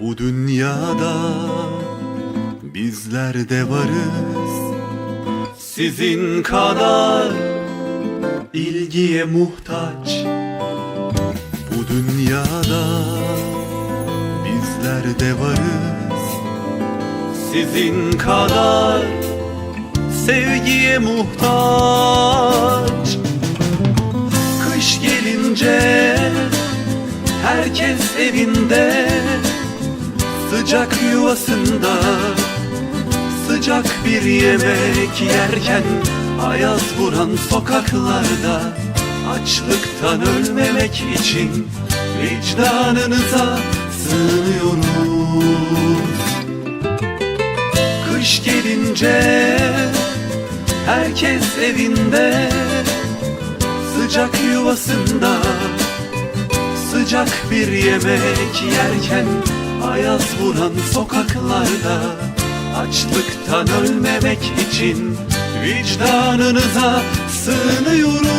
Bu dünyada bizler de varız. Sizin kadar ilgiye muhtaç. Bu dünyada bizler de varız. Sizin kadar sevgiye muhtaç. Gelince herkes evinde Sıcak yuvasında Sıcak bir yemek yerken Ayaz vuran sokaklarda Açlıktan ölmemek için Vicdanınıza sığınıyoruz. Kış gelince Herkes evinde Sıcak yuvasında Sıcak bir yemek yerken Ayaz vuran sokaklarda Açlıktan ölmemek için Vicdanınıza sığınıyorum